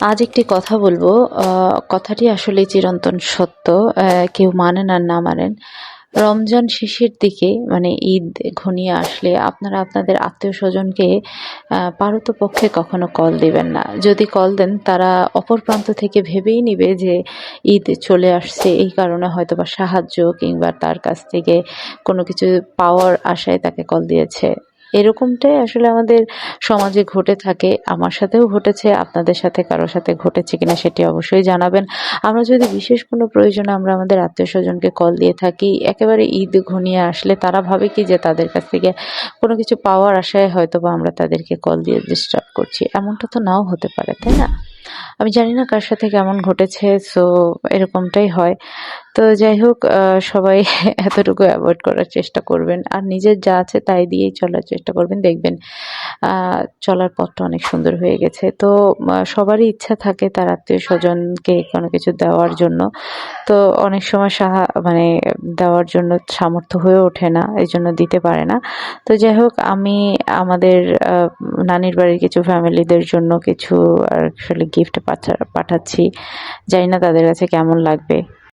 আজ একটি কথা বলব। কথাটি আসলে চিরন্তন সত্য। কেউ মানেন আর না মানেন। রমজান শেষের দিকে মানে ঈদ ঘনিয়ে আসলে আপনারা আপনাদের আত্মীয় স্বজনকে পারতপক্ষে কখনো কল দিবেন না। যদি কল দেন, তারা অপর প্রান্ত থেকে ভেবেই নিবে যে ঈদ চলে আসছে। এই কারণে হয়তো বা সাহায্য কিংবা তার কাছ থেকে কোনো কিছু পাওয়ার আশায় তাকে কল দিয়েছে। এরকমটাই আসলে আমাদের সমাজে ঘটে থাকে। আমার সাথেও ঘটেছে, আপনাদের সাথে কারোর সাথে ঘটেছে কিনা সেটি অবশ্যই জানাবেন। আমরা যদি বিশেষ কোনো প্রয়োজনে আমরা আমাদের আত্মীয় স্বজনকে কল দিয়ে থাকি, একেবারে ঈদ ঘনিয়ে আসলে তারা ভাবে কি যে তাদের কাছ থেকে কোনো কিছু পাওয়ার আশায় হয়তো বা আমরা তাদেরকে কল দিয়ে ডিস্টার্ব করছি। এমনটা তো নাও হতে পারে, তাই না? আমি জানি না কার সাথে কেমন ঘটেছে সো এরকমটাই হয়। তো যাই হোক সবাই এতটুকু অ্যাভয়েড করার চেষ্টা করবেন। আর নিজের যা আছে তাই দিয়েই চলার চেষ্টা করবেন। দেখবেন চলার পথটা অনেক সুন্দর হয়ে গেছে। তো সবারই ইচ্ছা থাকে তার আত্মীয় স্বজনকে কোনো কিছু দেওয়ার জন্য। তো অনেক সময় সাহা মানে দেওয়ার জন্য সামর্থ্য হয়ে ওঠে না, এই জন্য দিতে পারে না। তো যাই হোক, আমি আমাদের নানির বাড়ির কিছু ফ্যামিলিদের জন্য কিছু আসলে গিফট পাঠাচ্ছি। জানি না তাদের কাছে কেমন লাগবে।